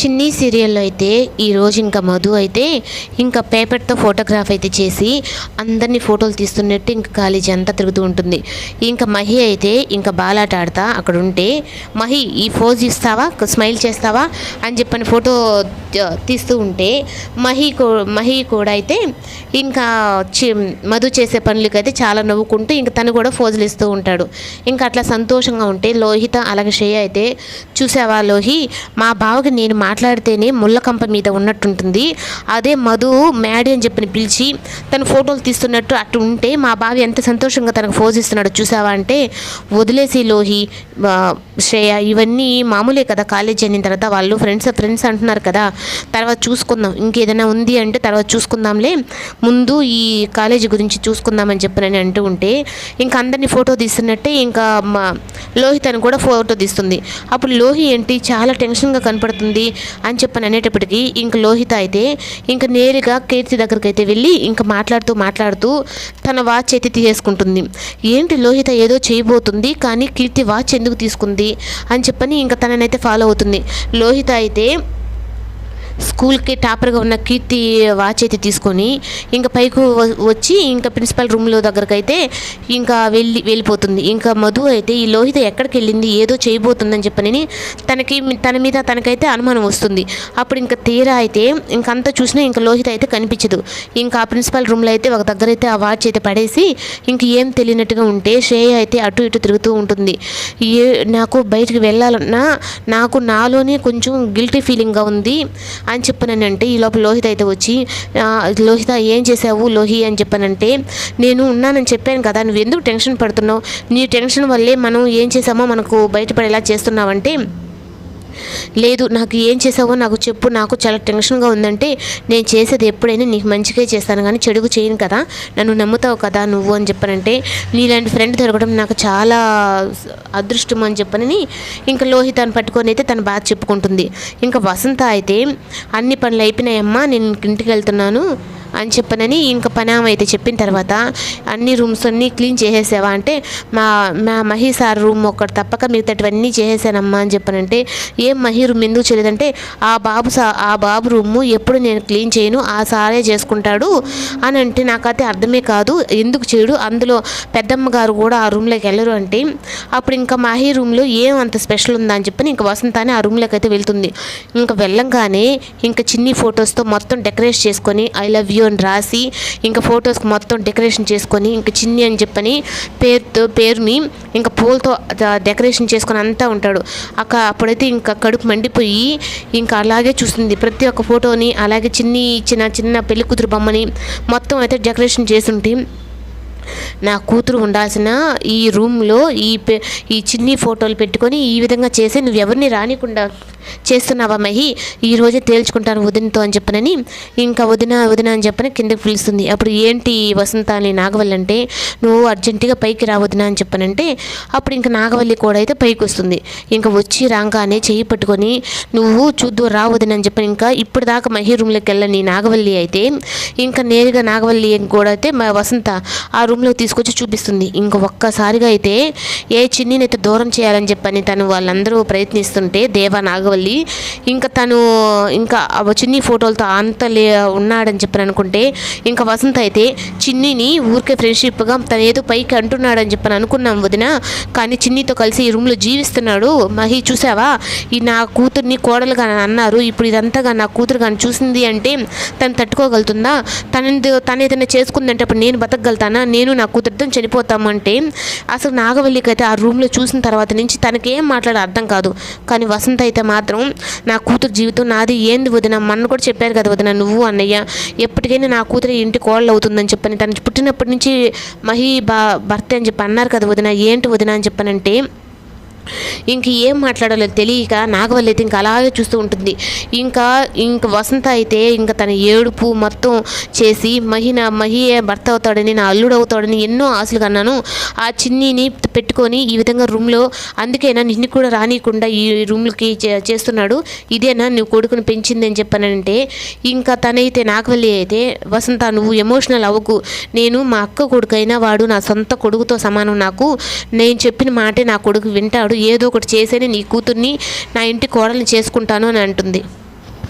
చిన్ని సీరియల్లో అయితే ఈరోజు ఇంకా మధు అయితే ఇంకా పేపర్తో ఫోటోగ్రాఫ్ అయితే చేసి అందరినీ ఫోటోలు తీస్తున్నట్టు ఇంకా కాలేజీ అంతా తిరుగుతూ ఉంటుంది. ఇంకా మహి అయితే ఇంకా బాలాట ఆడతా అక్కడ ఉంటే మహి ఈ ఫోజ్ ఇస్తావా? స్మైల్ చేస్తావా? అని చెప్పని ఫోటో తీస్తూ ఉంటే మహి మహి కూడా అయితే ఇంకా మధు చేసే పనులకైతే చాలా నవ్వుకుంటూ ఇంకా తను కూడా ఫోజులు ఇస్తూ ఉంటాడు. ఇంకా అట్లా సంతోషంగా ఉంటే లోహిత అలాగే శ్రేయ అయితే చూసావా లోహి? మా బావకి నేను మా మాట్లాడితేనే ముళ్ళకంప మీద ఉన్నట్టుంటుంది. అదే మధు మ్యాడీ అని చెప్పి పిలిచి తను ఫోటోలు తీస్తున్నట్టు అటు ఉంటే మా బావ ఎంత సంతోషంగా తనకు ఫోజ్ ఇస్తున్నాడో చూసావా అంటే వదిలేసి లోహి శ్రేయ ఇవన్నీ మామూలే కదా కాలేజ్ అయిన తర్వాత వాళ్ళు ఫ్రెండ్స్ ఫ్రెండ్స్ అంటున్నారు కదా. తర్వాత చూసుకుందాం ఇంకేదైనా ఉంది అంటే తర్వాత చూసుకుందాంలే. ముందు ఈ కాలేజీ గురించి చూసుకుందామని చెప్పనని అంటూ ఉంటే ఇంకా అందరినీ ఫోటో తీస్తున్నట్టే ఇంకా మా లోహితను కూడా ఫోటో తీస్తుంది. అప్పుడు లోహి ఏంటి? చాలా టెన్షన్గా కనపడుతుంది అని చెప్పని అనేటప్పటికీ ఇంక లోహిత అయితే ఇంక నేరుగా కీర్తి దగ్గరికి అయితే వెళ్ళి ఇంకా మాట్లాడుతూ మాట్లాడుతూ తన వాచ్ అయితే తీసేసుకుంటుంది. ఏంటి లోహిత ఏదో చేయబోతుంది కానీ కీర్తి వాచ్ ఎందుకు తీసుకుంది అని చెప్పని ఇంకా తననైతే ఫాలో అవుతుంది. లోహిత అయితే స్కూల్కి టాపర్గా ఉన్న కీర్తి వాచ్ అయితే తీసుకొని ఇంకా పైకి వచ్చి ఇంకా ప్రిన్సిపల్ రూమ్లో దగ్గరకు అయితే ఇంకా వెళ్ళి వెళ్ళిపోతుంది. ఇంకా మధు అయితే ఈ లోహిత ఎక్కడికి వెళ్ళింది ఏదో చేయబోతుందని చెప్పని తనకి తన మీద తనకైతే అనుమానం వస్తుంది. అప్పుడు ఇంకా తీరా అయితే ఇంకంతా చూసినా ఇంకా లోహిత అయితే కనిపించదు. ఇంకా ఆ ప్రిన్సిపల్ రూమ్లో అయితే ఒక దగ్గర అయితే ఆ వాచ్ అయితే పడేసి ఇంక ఏం తెలియనట్టుగా ఉంటే శ్రేయ అయితే అటు ఇటు తిరుగుతూ ఉంటుంది. ఏ నాకు బయటికి వెళ్ళాలన్నా నాకు నాలోనే కొంచెం గిల్టీ ఫీలింగ్గా ఉంది. అని చెప్పానంటే ఈ లోపల లోహిత అయితే వచ్చి లోహిత ఏం చేసావు లోహి? అని చెప్పానంటే నేను ఉన్నానని చెప్పాను కదా నువ్వు ఎందుకు టెన్షన్ పడుతున్నావు? నీ టెన్షన్ వల్లే మనం ఏం చేసామో మనకు బయటపడేలా చేస్తున్నావంటే లేదు నాకు ఏం చేసావో నాకు చెప్పు నాకు చాలా టెన్షన్గా ఉందంటే నేను చేసేది ఎప్పుడైనా నీకు మంచిగా చేస్తాను కానీ చెడుగు చేయను కదా నన్ను నమ్ముతావు కదా నువ్వు అని చెప్పనంటే నీలాంటి ఫ్రెండ్ దొరకడం నాకు చాలా అదృష్టం అని చెప్పనని ఇంకా లోహితాన్ని పట్టుకొని అయితే తన బాధ చెప్పుకుంటుంది. ఇంకా వసంత అయితే అన్ని పనులు అయిపోయినాయమ్మా నేను ఇంటికి వెళ్తున్నాను. అని చెప్పనని ఇంకా పని అయితే చెప్పిన తర్వాత అన్ని రూమ్స్ అన్నీ క్లీన్ చేసేసావా అంటే మా మా మహి సార్ రూమ్ ఒకటి తప్పక మిగతాటివన్నీ చేసేసానమ్మా అని చెప్పనంటే ఏం మహి రూమ్ ఎందుకు చేయలేదంటే ఆ బాబు సా ఆ బాబు రూము ఎప్పుడు నేను క్లీన్ చేయను ఆ సారే చేసుకుంటాడు అని అంటే నాకైతే అర్థమే కాదు ఎందుకు చేయడు అందులో పెద్దమ్మ గారు కూడా ఆ రూమ్లోకి వెళ్ళరు అంటే అప్పుడు ఇంకా మహి రూమ్లో ఏం అంత స్పెషల్ ఉందా అని చెప్పని ఇంకా వసంతానే ఆ రూమ్లోకి అయితే వెళ్తుంది. ఇంకా వెళ్ళంగానే ఇంకా చిన్ని ఫొటోస్తో మొత్తం డెకరేట్ చేసుకొని ఐ లవ్ యూ అని రాసి ఇంకా ఫొటోస్కి మొత్తం డెకరేషన్ చేసుకొని ఇంకా చిన్ని అని చెప్పని పేరుతో పేరుని ఇంకా పూలతో డెకరేషన్ చేసుకొని అంతా ఉంటాడు. అక్క అప్పుడైతే ఇంకా కడుపు మండిపోయి ఇంకా అలాగే చూస్తుంది. ప్రతి ఒక్క ఫోటోని అలాగే చిన్ని ఇచ్చిన చిన్న పెళ్ళి కూతురు బొమ్మని మొత్తం అయితే డెకరేషన్ చేస్తుంటే నా కూతురు ఉండాల్సిన ఈ రూమ్లో ఈ ఈ చిన్ని ఫోటోలు పెట్టుకొని ఈ విధంగా చేసి నువ్వు ఎవరిని రానికుండా చేస్తున్నావా మహి? ఈ రోజే తేల్చుకుంటాను వదినతో అని చెప్పనని. ఇంకా వదిన వదిన అని చెప్పని కిందకి పిలుస్తుంది. అప్పుడు ఏంటి వసంత అని నాగవల్లి అంటే? నువ్వు అర్జెంటుగా పైకి రా వదిన అని చెప్పనంటే అప్పుడు ఇంకా నాగవల్లి కూడా అయితే పైకి వస్తుంది. ఇంకా వచ్చి రాగానే చేయి పట్టుకొని నువ్వు చూద్దు రా వదిన అని చెప్పని ఇంకా ఇప్పుడు దాకా మహి రూమ్లోకి వెళ్ళని నాగవల్లి అయితే ఇంకా నేరుగా నాగవల్లి కూడా అయితే మా వసంత ఆ రూమ్లో తీసుకొచ్చి చూపిస్తుంది. ఇంకా ఒక్కసారిగా అయితే ఏ చిన్నినైతే దూరం చేయాలని చెప్పని తను వాళ్ళందరూ ప్రయత్నిస్తుంటే దేవా నాగవల్లి ఇంకా తను ఇంకా చిన్ని ఫోటోలతో అంత లే ఉన్నాడని చెప్పని అనుకుంటే ఇంకా వసంత అయితే చిన్నిని ఊరికే ఫ్రెండ్షిప్గా తను ఏదో పైకి అంటున్నాడని చెప్పని అనుకున్నాం వదిన. కానీ చిన్నితో కలిసి ఈ రూమ్లో జీవిస్తున్నాడు. మహి చూసావా? ఈ నా కూతుర్ని కోడలుగా అన్నారు. ఇప్పుడు ఇదంతగా నా కూతురు కానీ చూసింది అంటే తను తట్టుకోగలుగుతుందా? తన తను ఏదైనా చేసుకుందంటే అప్పుడు నేను బతకగలుగుతానా? నేను నా కూతురుతో చనిపోతామంటే అసలు నాగవల్లికి అయితే ఆ రూమ్లో చూసిన తర్వాత నుంచి తనకేం మాట్లాడే అర్థం కాదు. కానీ వసంత అయితే మాత్రం మాత్రం నా కూతురు జీవితం నాది ఏంది వదిన? మొన్న కూడా చెప్పారు కదా వదిన నువ్వు అన్నయ్య ఎప్పటికైనా నా కూతురు ఇంటి కోళ్ళు అవుతుందని చెప్పని తను పుట్టినప్పటి నుంచి మహి భర్త అని చెప్పి అన్నారు కదా వదిన ఏంటి వదిన అని చెప్పనంటే ఇంక ఏం మాట్లాడాలో తెలియక నాగవల్లి అయితే ఇంకా అలాగే చూస్తూ ఉంటుంది. ఇంకా ఇంక వసంత అయితే ఇంకా తన ఏడుపు మొత్తం చేసి మహి నా మహియే భర్త అవుతాడని నా అల్లుడు అవుతాడని ఎన్నో ఆశలు కన్నాను. ఆ చిన్నిని పెట్టుకొని ఈ విధంగా రూమ్లో అందుకేనా నిన్ను కూడా రానియకుండా ఈ రూమ్లకి చే- చేస్తున్నాడు. ఇదేనా నువ్వు కొడుకుని పెంచింది అని చెప్పానంటే ఇంకా తనైతే నాగవల్లి అయితే వసంత నువ్వు ఎమోషనల్ అవ్వకు. నేను మా అక్క కొడుకైనా వాడు నా సొంత కొడుకుతో సమానం నాకు. నేను చెప్పిన మాటే నా కొడుకు వింటాడు. ఏదో ఒకటి చేసేనే నీ కూతుర్ని నా ఇంటి కోడల్ని చేసుకుంటాను అని అంటుంది.